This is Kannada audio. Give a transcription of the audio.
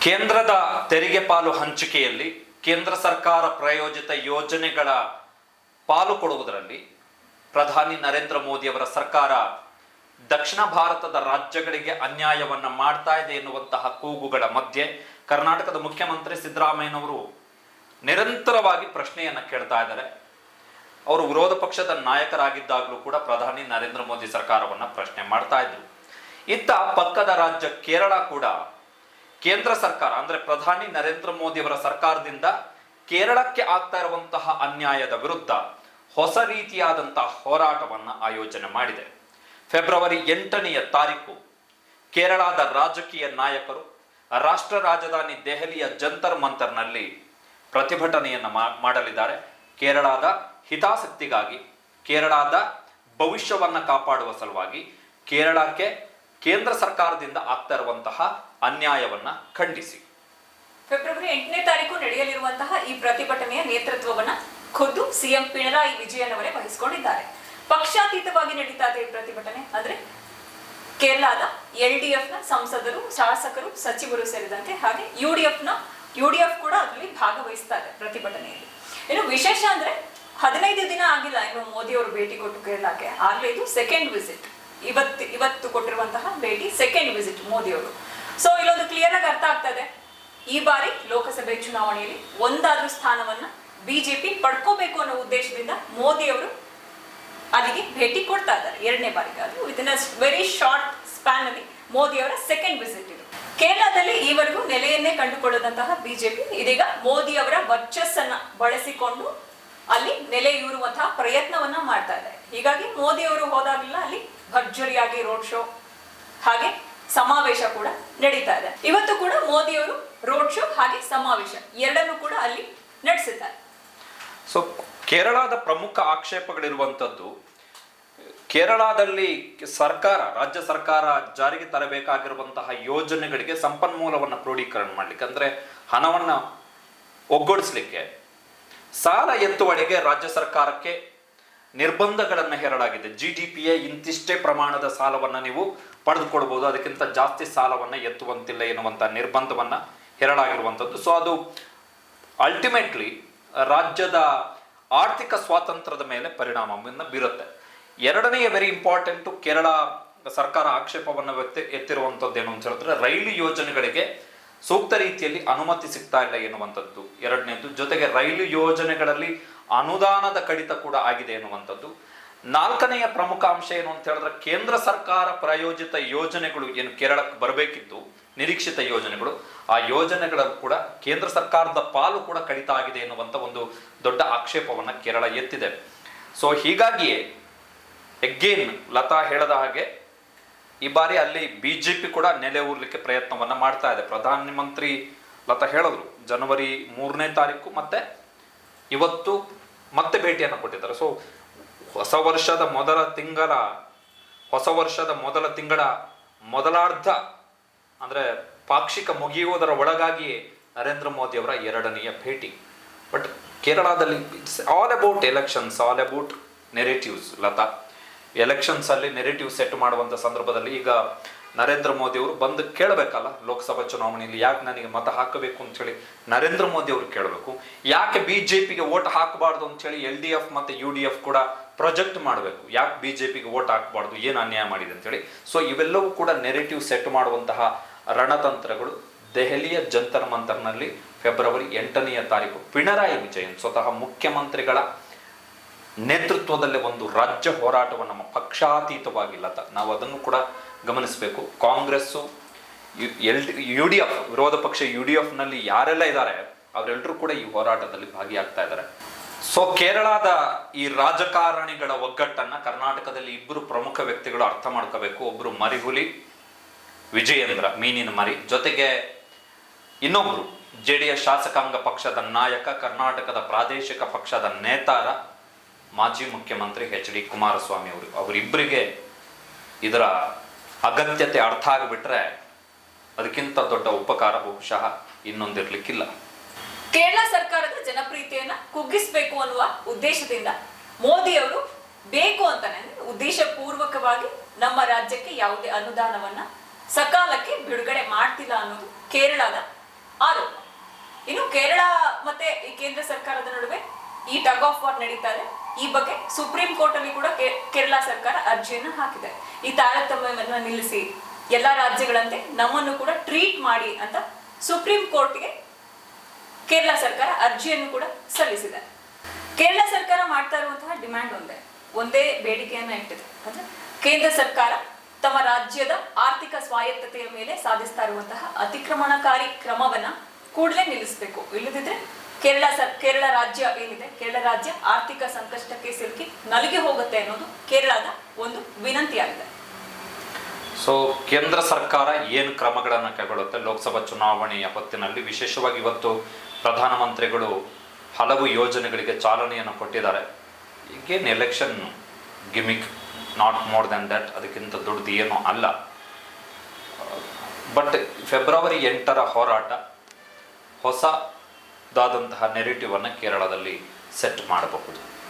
ಕೇಂದ್ರದ ತೆರಿಗೆ ಪಾಲು ಹಂಚಿಕೆಯಲ್ಲಿ ಕೇಂದ್ರ ಸರ್ಕಾರ ಪ್ರಾಯೋಜಿತ ಯೋಜನೆಗಳ ಪಾಲು ಕೊಡುವುದರಲ್ಲಿ ಪ್ರಧಾನಿ ನರೇಂದ್ರ ಮೋದಿಯವರ ಸರ್ಕಾರ ದಕ್ಷಿಣ ಭಾರತದ ರಾಜ್ಯಗಳಿಗೆ ಅನ್ಯಾಯವನ್ನ ಮಾಡ್ತಾ ಇದೆ ಎನ್ನುವಂತಹ ಕೂಗುಗಳ ಮಧ್ಯೆ ಕರ್ನಾಟಕದ ಮುಖ್ಯಮಂತ್ರಿ ಸಿದ್ದರಾಮಯ್ಯನವರು ನಿರಂತರವಾಗಿ ಪ್ರಶ್ನೆಯನ್ನ ಕೇಳ್ತಾ ಇದ್ದಾರೆ. ಅವರು ವಿರೋಧ ಪಕ್ಷದ ನಾಯಕರಾಗಿದ್ದಾಗಲೂ ಕೂಡ ಪ್ರಧಾನಿ ನರೇಂದ್ರ ಮೋದಿ ಸರ್ಕಾರವನ್ನ ಪ್ರಶ್ನೆ ಮಾಡ್ತಾ ಇದ್ರು. ಇತ್ತ ಪಕ್ಕದ ರಾಜ್ಯ ಕೇರಳ ಕೂಡ ಕೇಂದ್ರ ಸರ್ಕಾರ, ಅಂದ್ರೆ ಪ್ರಧಾನಿ ನರೇಂದ್ರ ಮೋದಿ ಅವರ ಸರ್ಕಾರದಿಂದ ಕೇರಳಕ್ಕೆ ಆಗ್ತಾ ಇರುವಂತಹ ಅನ್ಯಾಯದ ವಿರುದ್ಧ ಹೊಸ ರೀತಿಯಾದಂತಹ ಹೋರಾಟವನ್ನ ಆಯೋಜನೆ ಮಾಡಿದೆ. ಫೆಬ್ರವರಿ ಎಂಟನೆಯ ತಾರೀಕು, ಕೇರಳದ ರಾಜಕೀಯ ನಾಯಕರು ರಾಷ್ಟ್ರ ರಾಜಧಾನಿ ದೆಹಲಿಯ ಜಂತರ್ ಮಂತರ್ನಲ್ಲಿ ಪ್ರತಿಭಟನೆಯನ್ನ ಮಾಡಲಿದ್ದಾರೆ. ಕೇರಳದ ಹಿತಾಸಕ್ತಿಗಾಗಿ, ಕೇರಳದ ಭವಿಷ್ಯವನ್ನ ಕಾಪಾಡುವ ಸಲುವಾಗಿ ಕೇರಳಕ್ಕೆ ಕೇಂದ್ರ ಸರ್ಕಾರದಿಂದ ಆಗ್ತಾ ಇರುವಂತಹ ಅನ್ಯಾಯವನ್ನ ಖಂಡಿಸಿ. ಫೆಬ್ರವರಿ ಎಂಟನೇ ತಾರೀಕು ನಡೆಯಲಿರುವಂತಹ ಈ ಪ್ರತಿಭಟನೆಯ ನೇತೃತ್ವವನ್ನ ಖುದ್ದು ಸಿಎಂ ಪಿಣರಾಯಿ ವಿಜಯನ್ ಅವರೇ ವಹಿಸಿಕೊಂಡಿದ್ದಾರೆ. ಪಕ್ಷಾತೀತವಾಗಿ ನಡೀತಾ ಇದೆ ಈ ಪ್ರತಿಭಟನೆ. ಅಂದ್ರೆ ಕೇರಳದ ಎಲ್ ಡಿ ಎಫ್ನ ಸಂಸದರು, ಶಾಸಕರು, ಸಚಿವರು ಸೇರಿದಂತೆ ಹಾಗೆ ಯು ಡಿ ಎಫ್ನ, ಯು ಡಿ ಎಫ್ ಕೂಡ ಅದರಲ್ಲಿ ಭಾಗವಹಿಸ್ತಾ ಇದೆ ಪ್ರತಿಭಟನೆಯಲ್ಲಿ. ಇನ್ನು ವಿಶೇಷ ಅಂದ್ರೆ ಹದಿನೈದು ದಿನ ಆಗಿಲ್ಲ ಇನ್ನು ಮೋದಿ ಅವರು ಭೇಟಿ ಕೊಟ್ಟು ಕೇರಳಕ್ಕೆ. ಆಗಲೇ ಇದು ಸೆಕೆಂಡ್ ವಿಸಿಟ್ ಇವತ್ತು ಇವತ್ತು ಕೊಟ್ಟಿರುವಂತಹ ಭೇಟಿ ಸೆಕೆಂಡ್ ವಿಸಿಟ್ ಮೋದಿ ಅವರು ಸೊ ಇಲ್ಲೊಂದು ಕ್ಲಿಯರ್ ಆಗಿ ಅರ್ಥ ಆಗ್ತಾ ಇದೆ. ಈ ಬಾರಿ ಲೋಕಸಭೆ ಚುನಾವಣೆಯಲ್ಲಿ ಒಂದಾದ್ರೂ ಸ್ಥಾನವನ್ನ ಬಿಜೆಪಿ ಪಡ್ಕೋಬೇಕು ಅನ್ನೋ ಉದ್ದೇಶದಿಂದ ಮೋದಿ ಅವರು ಅಲ್ಲಿಗೆ ಭೇಟಿ ಕೊಡ್ತಾ ಇದ್ದಾರೆ. ಎರಡನೇ ಬಾರಿಗೆ ಅದು with in very short span ಅಲ್ಲಿ ಮೋದಿ ಅವರ ಸೆಕೆಂಡ್ ವಿಸಿಟ್ ಇದು. ಕೇರಳದಲ್ಲಿ ಈವರೆಗೂ ನೆಲೆಯನ್ನೇ ಕಂಡುಕೊಳ್ಳದಂತಹ ಬಿಜೆಪಿ, ಇದೀಗ ಮೋದಿ ಅವರ ವರ್ಚಸ್ಸನ್ನ ಬಳಸಿಕೊಂಡು ಅಲ್ಲಿ ನೆಲೆಯೂರುವಂತಹ ಪ್ರಯತ್ನವನ್ನ ಮಾಡ್ತಾ ಇದೆ. ಹೀಗಾಗಿ ಮೋದಿ ಅವರು ಅಲ್ಲಿ ಭರ್ಜರಿಯಾಗಿ ರೋಡ್ ಶೋ ಹಾಗೆ ಸಮಾವೇಶ ಕೂಡ ನಡೀತಾ ಇದೆ. ಇವತ್ತು ಕೂಡ ಮೋದಿಯವರು ರೋಡ್ ಶೋ ಹಾಗೆ ಸಮಾವೇಶ ಎರಡನ್ನೂ ಕೂಡ ಅಲ್ಲಿ ನಡೆಸಿದ್ದಾರೆ ಸೊ ಕೇರಳದ ಪ್ರಮುಖ ಆಕ್ಷೇಪಗಳಿರುವಂಥದ್ದು, ಕೇರಳದಲ್ಲಿ ಸರ್ಕಾರ, ರಾಜ್ಯ ಸರ್ಕಾರ ಜಾರಿಗೆ ತರಬೇಕಾಗಿರುವಂತಹ ಯೋಜನೆಗಳಿಗೆ ಸಂಪನ್ಮೂಲವನ್ನು ಕ್ರೋಢೀಕರಣ ಮಾಡಲಿಕ್ಕೆ, ಅಂದ್ರೆ ಹಣವನ್ನ ಒಗ್ಗೂಡಿಸ್ಲಿಕ್ಕೆ, ಸಾಲ ಎತ್ತುವಳಿಗೆ ರಾಜ್ಯ ಸರ್ಕಾರಕ್ಕೆ ನಿರ್ಬಂಧಗಳನ್ನು ಹೇರಲಾಗಿದೆ. ಜಿ ಡಿ ಪಿಯ ಇಂತಿಷ್ಟೇ ಪ್ರಮಾಣದ ಸಾಲವನ್ನು ನೀವು ಪಡೆದುಕೊಳ್ಬೋದು ಅದಕ್ಕಿಂತ ಜಾಸ್ತಿ ಸಾಲವನ್ನು ಎತ್ತುವಂತಿಲ್ಲ ಎನ್ನುವಂಥ ನಿರ್ಬಂಧವನ್ನು ಹೇರಲಾಗಿರುವಂಥದ್ದು. ಸೊ ಅದು ಅಲ್ಟಿಮೇಟ್ಲಿ ರಾಜ್ಯದ ಆರ್ಥಿಕ ಸ್ವಾತಂತ್ರ್ಯದ ಮೇಲೆ ಪರಿಣಾಮವನ್ನು ಬೀರುತ್ತೆ. ಎರಡನೆಯ ವೆರಿ ಇಂಪಾರ್ಟೆಂಟು ಕೇರಳ ಸರ್ಕಾರ ಆಕ್ಷೇಪವನ್ನು ವ್ಯಕ್ತಿ ಎತ್ತಿರುವಂಥದ್ದು ಏನು ಅಂತ ಹೇಳಿದ್ರೆ, ರೈಲು ಯೋಜನೆಗಳಿಗೆ ಸೂಕ್ತ ರೀತಿಯಲ್ಲಿ ಅನುಮತಿ ಸಿಗ್ತಾ ಇಲ್ಲ ಎನ್ನುವಂಥದ್ದು. ಎರಡನೇದು, ಜೊತೆಗೆ ರೈಲು ಯೋಜನೆಗಳಲ್ಲಿ ಅನುದಾನದ ಕಡಿತ ಕೂಡ ಆಗಿದೆ ಎನ್ನುವಂಥದ್ದು. ನಾಲ್ಕನೆಯ ಪ್ರಮುಖ ಅಂಶ ಏನು ಅಂತ ಹೇಳಿದ್ರೆ ಕೇಂದ್ರ ಸರ್ಕಾರ ಪ್ರಾಯೋಜಿತ ಯೋಜನೆಗಳು ಏನು ಕೇರಳಕ್ಕೆ ಬರಬೇಕಿತ್ತು, ನಿರೀಕ್ಷಿತ ಯೋಜನೆಗಳು, ಆ ಯೋಜನೆಗಳ ಕೂಡ ಕೇಂದ್ರ ಸರ್ಕಾರದ ಪಾಲು ಕೂಡ ಕಡಿತ ಆಗಿದೆ ಎನ್ನುವಂಥ ಒಂದು ದೊಡ್ಡ ಆಕ್ಷೇಪವನ್ನು ಕೇರಳ ಎತ್ತಿದೆ. ಸೊ ಹೀಗಾಗಿಯೇ ಎಗೇನ್ ಲತಾ ಹೇಳದ ಹಾಗೆ, ಈ ಬಾರಿ ಅಲ್ಲಿ ಬಿಜೆಪಿ ಕೂಡ ನೆಲೆ ಊರ್ಲಿಕ್ಕೆ ಪ್ರಯತ್ನವನ್ನ ಮಾಡ್ತಾ ಇದೆ. ಪ್ರಧಾನಮಂತ್ರಿ ಲತಾ ಹೇಳಿದ್ರು ಜನವರಿ ಮೂರನೇ ತಾರೀಕು ಮತ್ತೆ ಇವತ್ತು ಮತ್ತೆ ಭೇಟಿಯನ್ನು ಕೊಟ್ಟಿದ್ದಾರೆ. ಸೊ ಹೊಸ ವರ್ಷದ ಮೊದಲ ತಿಂಗಳ, ಹೊಸ ವರ್ಷದ ಮೊದಲ ತಿಂಗಳ ಮೊದಲಾರ್ಧ, ಅಂದರೆ ಪಾಕ್ಷಿಕ ಮುಗಿಯುವುದರ ಒಳಗಾಗಿಯೇ ನರೇಂದ್ರ ಮೋದಿ ಅವರ ಎರಡನೆಯ ಭೇಟಿ. ಬಟ್ ಕೇರಳದಲ್ಲಿ it's all about elections all about narratives Lata. ಎಲೆಕ್ಷನ್ಸಲ್ಲಿ ನೆರೇಟಿವ್ ಸೆಟ್ ಮಾಡುವಂತ ಸಂದರ್ಭದಲ್ಲಿ ಈಗ ನರೇಂದ್ರ ಮೋದಿ ಅವರು ಬಂದು ಕೇಳಬೇಕಲ್ಲ ಲೋಕಸಭಾ ಚುನಾವಣೆಯಲ್ಲಿ ಯಾಕೆ ನನಗೆ ಮತ ಹಾಕಬೇಕು ಅಂತ ಹೇಳಿ ನರೇಂದ್ರ ಮೋದಿ ಅವರು ಕೇಳಬೇಕು. ಯಾಕೆ ಬಿಜೆಪಿಗೆ ವೋಟ್ ಹಾಕಬಾರ್ದು ಅಂತ ಹೇಳಿ ಎಲ್ ಡಿ ಎಫ್ ಮತ್ತೆ ಯು ಡಿ ಎಫ್ ಕೂಡ ಪ್ರೊಜೆಕ್ಟ್ ಮಾಡಬೇಕು. ಯಾಕೆ ಬಿಜೆಪಿಗೆ ವೋಟ್ ಹಾಕಬಾರ್ದು, ಏನು ಅನ್ಯಾಯ ಮಾಡಿದೆ ಅಂತ ಹೇಳಿ. ಸೊ ಇವೆಲ್ಲವೂ ಕೂಡ ನೆರೆಟಿವ್ ಸೆಟ್ ಮಾಡುವಂತಹ ರಣತಂತ್ರಗಳು ದೆಹಲಿಯ ಜಂತರ್ ಮಂತರ್ನಲ್ಲಿ ಫೆಬ್ರವರಿ ಎಂಟನೆಯ ತಾರೀಕು. ಪಿಣರಾಯಿ ವಿಜಯನ್ ಸ್ವತಃ ಮುಖ್ಯಮಂತ್ರಿಗಳ ನೇತೃತ್ವದಲ್ಲಿ ಒಂದು ರಾಜ್ಯ ಹೋರಾಟವನ್ನು ನಮ್ಮ ಪಕ್ಷಾತೀತವಾಗಿಲ್ಲ ನಾವು ಅದನ್ನು ಕೂಡ ಗಮನಿಸಬೇಕು. Congress L, U D F, ವಿರೋಧ ಪಕ್ಷ ಯು ಡಿ ಎಫ್ನಲ್ಲಿ ಯಾರೆಲ್ಲ ಇದ್ದಾರೆ ಅವರೆಲ್ಲರೂ ಕೂಡ ಈ ಹೋರಾಟದಲ್ಲಿ ಭಾಗಿಯಾಗ್ತಾ ಇದ್ದಾರೆ. ಸೊ ಕೇರಳದ ಈ ರಾಜಕಾರಣಿಗಳ ಒಗ್ಗಟ್ಟನ್ನ ಕರ್ನಾಟಕದಲ್ಲಿ ಇಬ್ಬರು ಪ್ರಮುಖ ವ್ಯಕ್ತಿಗಳು ಅರ್ಥ ಮಾಡ್ಕೋಬೇಕು. ಒಬ್ಬರು ಮರಿಹುಲಿ, ವಿಜಯೇಂದ್ರ, ಮೀನಿನ ಮರಿ. ಜೊತೆಗೆ ಇನ್ನೊಬ್ಬರು ಜೆ ಡಿ ಎಸ್ ಶಾಸಕಾಂಗ ಪಕ್ಷದ ನಾಯಕ, ಕರ್ನಾಟಕದ ಪ್ರಾದೇಶಿಕ ಪಕ್ಷದ ನೇತಾರ, ಮಾಜಿ ಮುಖ್ಯಮಂತ್ರಿ ಎಚ್ ಡಿ ಕುಮಾರಸ್ವಾಮಿ ಅವರು. ಅವರಿಬ್ಬರಿಗೆ ಇದರ ಅಗತ್ಯತೆ ಅರ್ಥ ಆಗಿಬಿಟ್ರೆ ಅದಕ್ಕಿಂತ ದೊಡ್ಡ ಉಪಕಾರ ಬಹುಶಃ ಇನ್ನೊಂದಿರ್ಲಿಕ್ಕಿಲ್ಲ. ಕೇರಳ ಸರ್ಕಾರದ ಜನಪ್ರಿಯತೆಯನ್ನ ಕುಗ್ಗಿಸಬೇಕು ಅನ್ನುವ ಉದ್ದೇಶದಿಂದ ಮೋದಿ ಅವರು ಬೇಕು ಅಂತಾನೆ ಉದ್ದೇಶ ಪೂರ್ವಕವಾಗಿ ನಮ್ಮ ರಾಜ್ಯಕ್ಕೆ ಯಾವುದೇ ಅನುದಾನವನ್ನ ಸಕಾಲಕ್ಕೆ ಬಿಡುಗಡೆ ಮಾಡ್ತಿಲ್ಲ ಅನ್ನೋದು ಕೇರಳದ ಆರೋಪ. ಇನ್ನು ಕೇರಳ ಮತ್ತೆ ಈ ಕೇಂದ್ರ ಸರ್ಕಾರದ ನಡುವೆ ಈ ಟಗ್ ಆಫ್ ವಾರ್ ನಡೀತಾ ಇದೆ. ಈ ಬಗ್ಗೆ ಸುಪ್ರೀಂ ಕೋರ್ಟ್ ಅಲ್ಲಿ ಕೂಡ ಕೇರಳ ಸರ್ಕಾರ ಅರ್ಜಿಯನ್ನು ಹಾಕಿದೆ. ಈ ತಾರತಮ್ಯವನ್ನು ನಿಲ್ಲಿಸಿ ಎಲ್ಲಾ ರಾಜ್ಯಗಳಂತೆ ನಮ್ಮನ್ನು ಕೂಡ ಟ್ರೀಟ್ ಮಾಡಿ ಅಂತ ಸುಪ್ರೀಂ ಕೋರ್ಟ್ಗೆ ಕೇರಳ ಸರ್ಕಾರ ಅರ್ಜಿಯನ್ನು ಕೂಡ ಸಲ್ಲಿಸಿದೆ. ಕೇರಳ ಸರ್ಕಾರ ಮಾಡ್ತಾ ಇರುವಂತಹ ಡಿಮ್ಯಾಂಡ್ ಒಂದೇ ಒಂದೇ ಬೇಡಿಕೆಯನ್ನ ಇಟ್ಟಿದೆ. ಅಂದ್ರೆ ಕೇಂದ್ರ ಸರ್ಕಾರ ತಮ್ಮ ರಾಜ್ಯದ ಆರ್ಥಿಕ ಸ್ವಾಯತ್ತತೆಯ ಮೇಲೆ ಸಾಧಿಸ್ತಾ ಇರುವಂತಹ ಅತಿಕ್ರಮಣಕಾರಿ ಕ್ರಮವನ್ನ ಕೂಡಲೇ ನಿಲ್ಲಿಸಬೇಕು. ಇಲ್ಲದಿದ್ರೆ ಕೇರಳ ಸರ್, ಕೇರಳ ರಾಜ್ಯ ಏನಿದೆ? ಕೇರಳ ರಾಜ್ಯ ಆರ್ಥಿಕ ಸಂಕಷ್ಟಕ್ಕೆ ಸಿಲುಕಿ ನಲಿಗೆ ಹೋಗುತ್ತೆ ಅನ್ನೋದು ಕೇರಳದ ಒಂದು ವಿನಂತಿಯಾಗಿದೆ. ಸೊ ಕೇಂದ್ರ ಸರ್ಕಾರ ಏನು ಕ್ರಮಗಳನ್ನು ಕೈಗೊಳ್ಳುತ್ತೆ? ಲೋಕಸಭಾ ಚುನಾವಣೆಯ ಹೊತ್ತಿನಲ್ಲಿ ವಿಶೇಷವಾಗಿ ಇವತ್ತು ಪ್ರಧಾನಮಂತ್ರಿಗಳು ಹಲವು ಯೋಜನೆಗಳಿಗೆ ಚಾಲನೆಯನ್ನು ಕೊಟ್ಟಿದ್ದಾರೆ. ಈಗೇನು election gimmick not more than that ಅದಕ್ಕಿಂತ ದೊಡ್ಡದು ಏನೂ ಅಲ್ಲ. ಬಟ್ ಫೆಬ್ರವರಿ ಎಂಟರ ಹೋರಾಟ ಹೊಸದಾದಂತಹ ನೆರೆಟಿವನ್ನು ಕೇರಳದಲ್ಲಿ ಸೆಟ್ ಮಾಡಬಹುದು.